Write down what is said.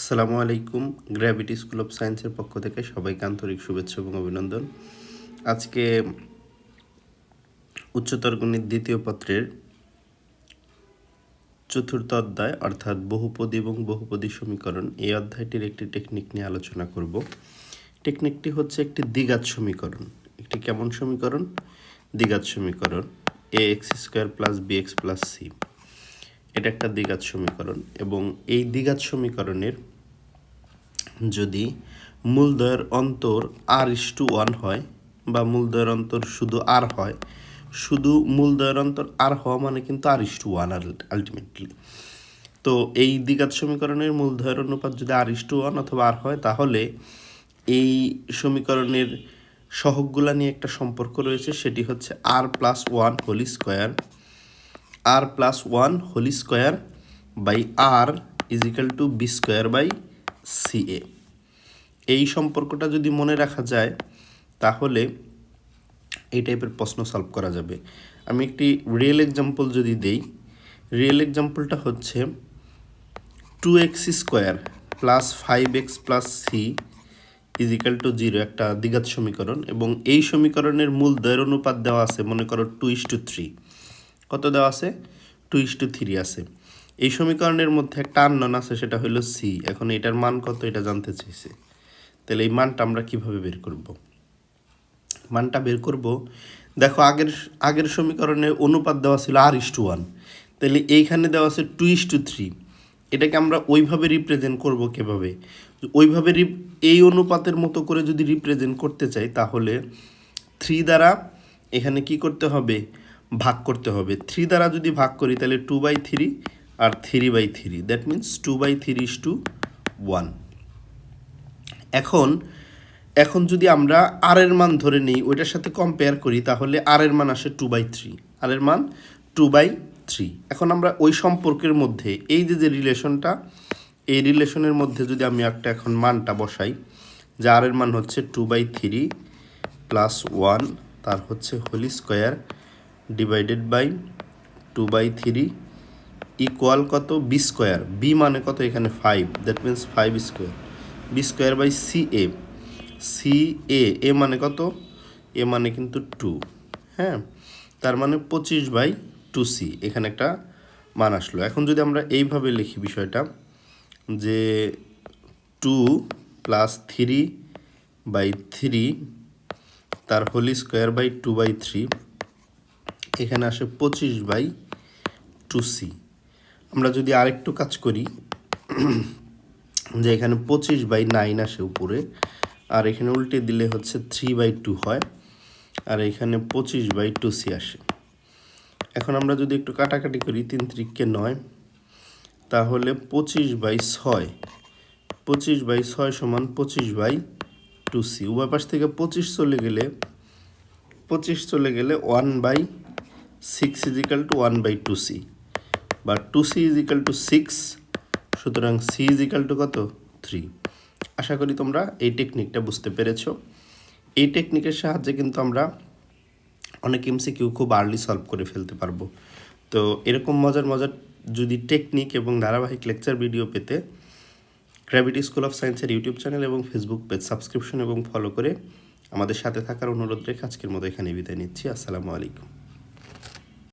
আসসালামু আলাইকুম, gravity school of সায়েন্সের পক্ষ থেকে সবাইকে আন্তরিক শুভেচ্ছা এবং অভিনন্দন। আজকে উচ্চতর গণিত দ্বিতীয় পত্রের চতুর্থ অধ্যায়, অর্থাৎ বহুপদী এবং বহুপদী সমীকরণ, এই অধ্যায়টির একটি টেকনিক নিয়ে আলোচনা করব। টেকনিকটি হচ্ছে একটি দ্বিঘাত সমীকরণ। একটি কেমন সমীকরণ? দ্বিঘাত সমীকরণ a x square plus b x plus c এটা একটা দ্বিঘাত সমীকরণ এবং এই দ্বিঘাত সমীকরণের যদি মূলদয়ের অন্তর আর ইস টু ওয়ান হয় বা মূলদয়ের অন্তর শুধু আর হয়, শুধু মূলদয়ের অন্তর আর হওয়া মানে কিন্তু আর ইস টু ওয়ান আর আলটিমেটলি তো এই দ্বিঘাত সমীকরণের মূলধয়ের অনুপাত যদি আর ইস টু ওয়ান অথবা আর হয়, তাহলে এই সমীকরণের সহগগুলা নিয়ে একটা সম্পর্ক রয়েছে, সেটি হচ্ছে r plus one whole square r plus one whole square by r is equal to b square by c a এই সম্পর্কটা যদি মনে রাখা যায়, তাহলে এই টাইপের প্রশ্ন সলভ করা যাবে। আমি একটি রিয়েল এক্সাম্পল যদি দেই রিয়েল এক্সাম্পলটা হচ্ছে two x square plus five x plus c is equal to zero একটা দ্বিঘাত সমীকরণ এবং এই সমীকরণের মূল দয়ের অনুপাত দেওয়া আছে, মনে করো টু ইস টু থ্রি কত দেওয়া আছে? টু ইস টু থ্রি আছে। এই সমীকরণের মধ্যে একটা আননন আছে, সেটা হলো সি এখন এটার মান কত এটা জানতে চাইছে। তাহলে এই মানটা আমরা কীভাবে বের করব? মানটা বের করব, দেখো আগের আগের সমীকরণে অনুপাত দেওয়া ছিল আর ইস টু ওয়ান তাহলে এইখানে দেওয়া আছে টু ইস টু থ্রি এটাকে আমরা ওইভাবে রিপ্রেজেন্ট করব কীভাবে? ওইভাবে এই অনুপাতের মতো করে যদি রিপ্রেজেন্ট করতে চাই, তাহলে থ্রি দ্বারা এখানে কি করতে হবে? ভাগ করতে হবে। থ্রি দ্বারা যদি ভাগ করি, তাহলে two by three R three by three that means two by three is to one এখন এখন যদি আমরা আর এর মান ধরে নিই, ওইটার সাথে কম্পেয়ার করি, তাহলে আর এর মান আসে টু বাই থ্রি আর এর মান টু বাই থ্রি এখন আমরা ওই সম্পর্কের মধ্যে, এই যে যে রিলেশনটা এই রিলেশনের মধ্যে যদি আমি একটা এখন মানটা বসাই, যে আর এর মান হচ্ছে two by three plus one তার হচ্ছে whole square divided by two by three equal কত? বি স্কোয়ার বি মানে কত? এখানে five that means five square b square by c a c a a মানে কত? এ মানে কিন্তু টু হ্যাঁ? তার মানে পঁচিশ বাই টু সি এখানে একটা মান আসলো। এখন যদি আমরা এইভাবে লিখি বিষয়টা, যে two plus three by three তার whole square by two by three এখানে আসে পঁচিশ বাই টু সি। আমরা যদি আরেকটু কাজ করি, যে এখানে পঁচিশ বাই নাইন আসে উপরে, আর এখানে উল্টে দিলে হচ্ছে থ্রি বাই টু হয়, আর এখানে পঁচিশ বাই টু সি আসে। এখন আমরা যদি একটু কাটাকাটি করি, তিন ত্রিককে নয়, তাহলে পঁচিশ বাই ছয়, পঁচিশ বাই ছয় সমান পঁচিশ বাই টু সি উভয় পাশ থেকে পঁচিশ চলে গেলে, পঁচিশ চলে গেলে one by six is equal to one by two c বা two c is equal to six সুতরাং সি ইজিক্যাল টু কত? থ্রি আশা করি তোমরা এই টেকনিকটা বুঝতে পেরেছ। এই টেকনিকের সাহায্যে কিন্তু আমরা অনেক এমসিকিউ খুব আর্লি সলভ করে ফেলতে পারব। তো এরকম মজার মজার যদি টেকনিক এবং ধারাবাহিক লেকচার ভিডিও পেতে গ্র্যাভিটি স্কুল অফ সায়েন্সের ইউটিউব চ্যানেল এবং ফেসবুক পেজ সাবস্ক্রিপশন এবং ফলো করে আমাদের সাথে থাকার অনুরোধ রেখে আজকের মতো এখানে বিদায় নিচ্ছি। আসসালামু আলাইকুম।